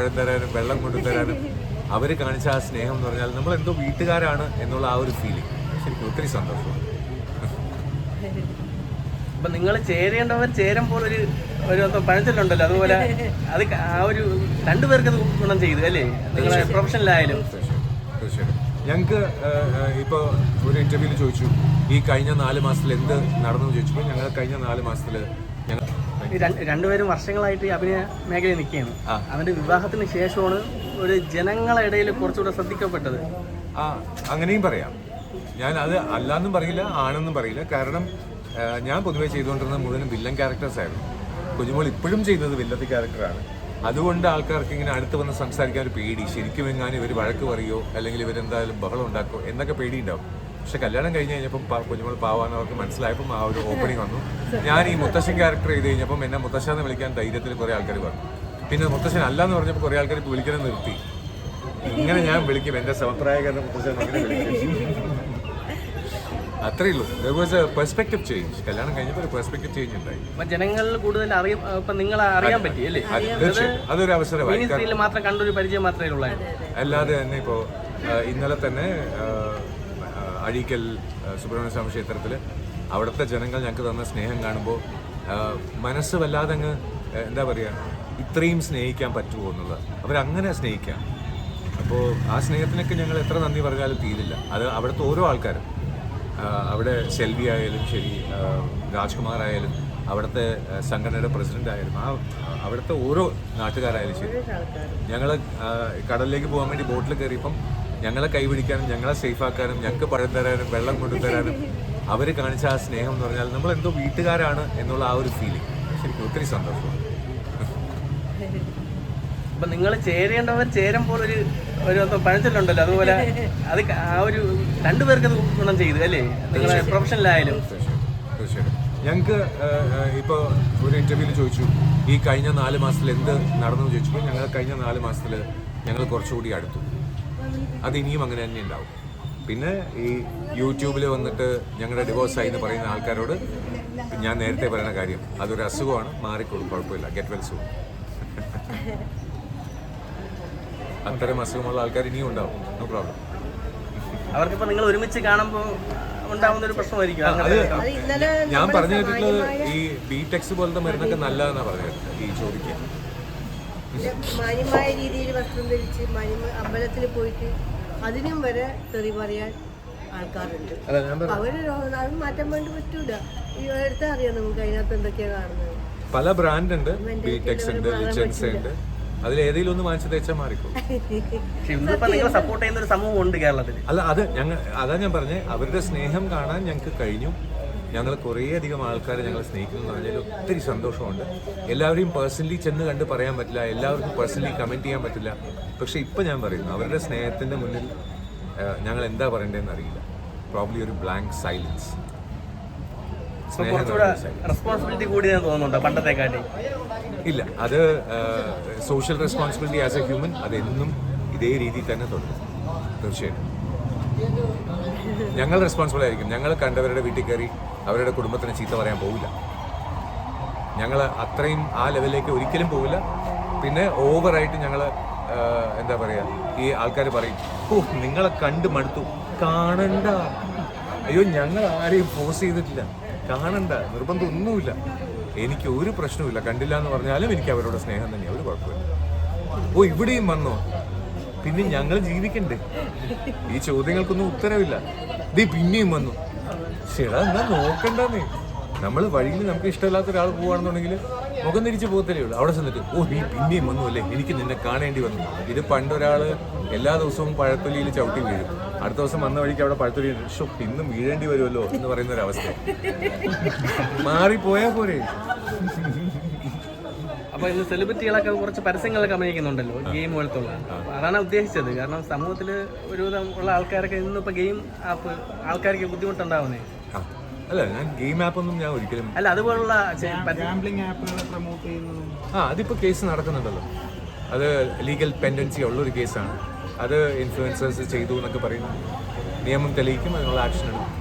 പഴം തരാനും വെള്ളം കൊണ്ടുതരാനും അവർ കാണിച്ച ആ സ്നേഹം എന്ന് പറഞ്ഞാൽ നമ്മൾ എന്തോ വീട്ടുകാരാണ് എന്നുള്ള ആ ഒരു ഫീലിംഗ് ശരിക്കും ഒത്തിരി സന്തോഷം. അപ്പൊ നിങ്ങൾ ചേരേണ്ടവർ ചേരുമ്പോൾ ഒരു ഒരു പഴഞ്ചൊല്ലുണ്ടല്ലോ അതുപോലെ അത് ആ ഒരു രണ്ടുപേർക്ക് അത് ഗുണം ചെയ്തു അല്ലേ? നിങ്ങളെ പ്രൊഫഷണലായാലും തീർച്ചയായിട്ടും. തീർച്ചയായും ഞങ്ങൾക്ക് ഇപ്പോൾ ഒരു ഇന്റർവ്യൂവിൽ ചോദിച്ചു ഈ കഴിഞ്ഞ നാല് മാസത്തിൽ എന്ത് നടന്നു ചോദിച്ചപ്പോൾ ഞങ്ങൾ കഴിഞ്ഞ നാല് മാസത്തിൽ രണ്ടുപേരും വർഷങ്ങളായിട്ട് ഈ അഭിനയ മേഖലയിൽ നിൽക്കുകയാണ്. അവന്റെ വിവാഹത്തിന് ശേഷമാണ് ഒരു ജനങ്ങളെ ഇടയിൽ കുറച്ചുകൂടെ ശ്രദ്ധിക്കപ്പെട്ടത്. ആ അങ്ങനെയും പറയാം. ഞാൻ അത് അല്ലാന്നും പറയില്ല ആണെന്നും പറയില്ല. കാരണം ഞാൻ പൊതുവെ ചെയ്തുകൊണ്ടിരുന്ന മുഴുവൻ വില്ലൻ ക്യാരക്ടേഴ്സ് ആയിരുന്നു. കുഞ്ഞുമോൾ ഇപ്പോഴും ചെയ്യുന്നത് വില്ലത്തി ക്യാരക്ടറാണ് അതുകൊണ്ട് ആൾക്കാർക്ക് ഇങ്ങനെ അടുത്ത് വന്ന് സംസാരിക്കാൻ ഒരു പേടി. ശരിക്കും എങ്ങാനും ഇവർ വഴക്ക് പറയോ? അല്ലെങ്കിൽ ഇവരെന്തായാലും ബഹളം ഉണ്ടാക്കോ? എന്നൊക്കെ പേടിയുണ്ടാവും. പക്ഷെ കല്യാണം കഴിഞ്ഞ് കഴിഞ്ഞപ്പം കുഞ്ഞുമോൾ പാവാന്ന് അവർക്ക് മനസ്സിലായപ്പം ആ ഒരു ഓപ്പണിംഗ് വന്നു. ഞാൻ ഈ മുത്തശ്ശൻ ക്യാരക്ടർ ചെയ്ത് കഴിഞ്ഞപ്പം എന്നെ മുത്തശ്ശ എന്ന് വിളിക്കാൻ ധൈര്യത്തിൽ കുറേ ആൾക്കാർ പറഞ്ഞു. പിന്നെ മുത്തശ്ശൻ അല്ല എന്ന് പറഞ്ഞപ്പോൾ കുറേ ആൾക്കാർ ഇപ്പോൾ വിളിക്കുന്നത് നിർത്തി. ഇങ്ങനെ ഞാൻ വിളിക്കും എന്റെ സമപ്രായകരുടെ മുത്തച്ഛൻ അങ്ങനെ വിളിക്കും. അത്രേ ഉള്ളൂ. There was a perspective change കല്യാണം കഴിഞ്ഞപ്പോൾ ഒരു പെർസ്പെക്റ്റീവ് ചേഞ്ച് ഉണ്ടായി. ജനങ്ങളിൽ കൂടുതൽ അറിയാം ഇപ്പൊ നിങ്ങളെ അറിയാൻ പറ്റി അല്ലേ? അതൊരു അവസരമായി. മാത്രം കണ്ടൊരു പരിചയം മാത്രമേ ഉള്ളൂ അല്ലാതെ തന്നെ ഇപ്പോ ഇന്നലെ തന്നെ അഴീക്കൽ സുബ്രഹ്മണ്യ സ്വാമി ക്ഷേത്രത്തിൽ അവിടുത്തെ ജനങ്ങൾ ഞങ്ങൾക്ക് തന്ന സ്നേഹം കാണുമ്പോൾ മനസ്സ് വല്ലാതെ അങ്ങ് എന്താ പറയുക ഇത്രയും സ്നേഹിക്കാൻ പറ്റുമോ എന്നുള്ളത്. അവരങ്ങനെ സ്നേഹിക്കാം. അപ്പോൾ ആ സ്നേഹത്തിനൊക്കെ ഞങ്ങൾ എത്ര നന്ദി പറഞ്ഞാലും തീരില്ല. അത് അവിടുത്തെ ഓരോ ആൾക്കാരും. അവിടെ സെൽവി ആയാലും ശരി രാജ്കുമാർ ആയാലും അവിടുത്തെ സംഘടനയുടെ പ്രസിഡന്റ് ആയാലും ആ അവിടുത്തെ ഓരോ നാട്ടുകാരായാലും ശരി. ഞങ്ങൾ കടലിലേക്ക് പോകാൻ വേണ്ടി ബോട്ടിൽ കയറിയപ്പം ഞങ്ങളെ കൈപിടിക്കാനും ഞങ്ങളെ സേഫ് ആക്കാനും ഞങ്ങൾക്ക് പഴം തരാനും വെള്ളം കൊണ്ടുതരാനും അവർ കാണിച്ച ആ സ്നേഹം എന്ന് പറഞ്ഞാൽ നമ്മൾ എന്തോ വീട്ടുകാരാണ് എന്നുള്ള ആ ഒരു ഫീലിംഗ് ശരിക്കും ഒത്തിരി സന്തോഷമാണ് അപ്പൊ നിങ്ങൾ ചേരേണ്ടവർ ചേരുമ്പോൾ ഒരു ഒരു പഴഞ്ചൊല്ലുണ്ടല്ലോ അതുപോലെ അത് ആ ഒരു രണ്ടുപേർക്ക് അത് ഗുണം ചെയ്തു അല്ലേ? നിങ്ങളെ പ്രൊഫഷനിലായാലും. തീർച്ചയായിട്ടും. തീർച്ചയായും ഞങ്ങൾക്ക് ഇപ്പോൾ ഒരു ഇന്റർവ്യൂവിൽ ചോദിച്ചു ഈ കഴിഞ്ഞ നാല് മാസത്തിൽ എന്ത് നടന്നു? ചോദിച്ചപ്പോൾ ഞങ്ങൾ കഴിഞ്ഞ നാല് മാസത്തിൽ ഞങ്ങൾ കുറച്ചുകൂടി അടുത്തു. അത് ഇനിയും അങ്ങനെ തന്നെ ഉണ്ടാവും. പിന്നെ ഈ യൂട്യൂബിൽ വന്നിട്ട് ഞങ്ങളുടെ ഡിവോഴ്സ് ആയി എന്ന് പറയുന്ന ആൾക്കാരോട് ഞാൻ നേരത്തെ പറയുന്ന കാര്യം അതൊരു അസുഖമാണ് മാറിക്കൊള്ളും കുഴപ്പമില്ല ഗെറ്റ് വെൽ സൂൺ അത്തരം അസുഖമുള്ള ആൾക്കാർ ഇനിയും ഉണ്ടാവും നോ പ്രോബ്ലം അവർക്കിപ്പോ നിങ്ങൾ ഒരുമിച്ച് കാണുമ്പോൾ ഉണ്ടാവുന്ന ഒരു പ്രശ്നമായിരിക്കും അത് ഞാൻ പറഞ്ഞു കേട്ടിട്ടുള്ളത് ഈ ബി ടെക്സ് പോലത്തെ മരുന്നൊക്കെ നല്ലതെന്നാണ് പറഞ്ഞത് ഈ ചോദിക്കാൻ. മാന്യമായ രീതിയിൽ വസ്ത്രം ധരിച്ച് മാന്യമ അമ്പലത്തിൽ പോയിട്ട് അതിനും വരെ തെറി പറയാൻ ആൾക്കാരുണ്ട്. അവർ അത് മാറ്റം വേണ്ടി പറ്റൂല. ഈ എടുത്താൽ അറിയാം നമുക്ക് അതിനകത്ത് എന്തൊക്കെയാ കാണുന്നത്? പല ബ്രാൻഡ് ഉണ്ട്. ബിടെക്സ് ഉണ്ട് ലിച്ചൻസ് ഉണ്ട്. അതിൽ ഏതെങ്കിലും ഒന്ന് വാങ്ങിച്ചു തേച്ചാൽ മാറിക്കും പക്ഷെ സപ്പോർട്ട് ചെയ്യുന്ന ഒരു സമൂഹം ഉണ്ട് കേരളത്തിൽ അല്ല അത് ഞങ്ങൾ അതാ ഞാൻ പറഞ്ഞത് അവരുടെ സ്നേഹം കാണാൻ ഞങ്ങൾക്ക് കഴിഞ്ഞു. ഞങ്ങൾ കുറേ അധികം ആൾക്കാരെ ഞങ്ങൾ സ്നേഹിക്കുന്നു എന്ന് പറഞ്ഞാൽ ഒത്തിരി സന്തോഷമുണ്ട്. എല്ലാവരെയും പേഴ്സണലി ചെന്ന് കണ്ട് പറയാൻ പറ്റില്ല എല്ലാവർക്കും പേഴ്സണലി കമന്റ് ചെയ്യാൻ പറ്റില്ല. പക്ഷെ ഇപ്പം ഞാൻ പറയുന്നു അവരുടെ സ്നേഹത്തിന്റെ മുന്നിൽ ഞങ്ങൾ എന്താ പറയേണ്ടതെന്ന് അറിയില്ല. പ്രോബ്ലി ഒരു ബ്ലാങ്ക് സൈലൻസ്. റെസ്പോൺസിബിലിറ്റി കൂടിയെന്ന് തോന്നുന്നുണ്ടോ പണ്ടത്തെക്കാട്ടി? ഇല്ല അത് social responsibility as a human അതെന്നും ഇതേ രീതിയിൽ തന്നെ തുടരും. തീർച്ചയായിട്ടും. ഞങ്ങൾ റെസ്പോൺസിബിൾ ആയിരിക്കും. ഞങ്ങൾ കണ്ടവരുടെ വീട്ടിൽ കയറി അവരുടെ കുടുംബത്തിന് ചീത്ത പറയാൻ പോവില്ല. ഞങ്ങൾ അത്രയും ആ ലെവലിലേക്ക് ഒരിക്കലും പോവില്ല. പിന്നെ ഓവറായിട്ട് ഞങ്ങൾ എന്താ പറയുക ഈ ആൾക്കാർ പറയും ഓ നിങ്ങളെ കണ്ട് മടുത്തു. കാണണ്ട. അയ്യോ ഞങ്ങൾ ആരെയും ഫോഴ്സ് ചെയ്തിട്ടില്ല. കാണണ്ട. നിർബന്ധം ഒന്നുമില്ല. എനിക്ക് ഒരു പ്രശ്നവുമില്ല. കണ്ടില്ല എന്ന് പറഞ്ഞാലും എനിക്ക് അവരോട് സ്നേഹം തന്നെയാണ് ഒരു കുഴപ്പമില്ല ഓ ഇവിടെയും വന്നോ? പിന്നെ ഞങ്ങൾ ജീവിക്കണ്ടേ? ഈ ചോദ്യങ്ങൾക്കൊന്നും ഉത്തരവില്ല. ദേ പിന്നെയും വന്നു. ശരിടാ എന്നാ നോക്കണ്ടെന്നേ. നമ്മൾ വഴിയിൽ നമുക്ക് ഇഷ്ടമില്ലാത്ത ഒരാൾ പോവാണെന്നുണ്ടെങ്കിൽ മുഖം തിരിച്ച് പോകത്തല്ലേ ഉള്ളൂ. അവിടെ ചെന്നിട്ട് ഓ നീ പിന്നെയും വന്നു അല്ലേ? എനിക്ക് നിന്നെ കാണേണ്ടി വന്നു. ഇത് പണ്ടൊരാൾ എല്ലാ ദിവസവും പഴത്തൊലിയിൽ ചവിട്ടി വീഴും. അടുത്ത ദിവസം വന്ന വഴിക്ക് അവിടെ പഴത്തൊലി ഷോ ഇന്നും വീഴേണ്ടി വരുമല്ലോ എന്ന് പറയുന്ന ഒരു അവസ്ഥ മാറിപ്പോയാ പോരെ. അപ്പൊ ഇന്ന് സെലിബ്രിറ്റികളൊക്കെ കുറച്ച് പരസ്യങ്ങളൊക്കെ അഭിനയിക്കുന്നുണ്ടല്ലോ ഗെയിം പോലത്തുള്ള. അതാണ് ഉദ്ദേശിച്ചത്. കാരണം സമൂഹത്തിൽ ഒരുവിധം ഉള്ള ആൾക്കാരൊക്കെ ഇന്നിപ്പോ ഗെയിം ആപ്പ് ആൾക്കാർക്ക് ബുദ്ധിമുട്ടുണ്ടാവുന്നേ. അല്ല ഞാൻ ഗെയിം ആപ്പ് ഒന്നും ഞാൻ ഒരിക്കലും അല്ല അതുപോലുള്ള ആ അതിപ്പോ കേസ് നടക്കുന്നുണ്ടല്ലോ. അത് ലീഗൽ പെൻഡൻസി ഉള്ള ഒരു കേസാണ് അത് ഇൻഫ്ലുവൻസേഴ്സ് ചെയ്തു എന്നൊക്കെ പറയുന്നു നിയമം തെളിയിക്കും അതിനുള്ള ആക്ഷൻ എടുക്കും.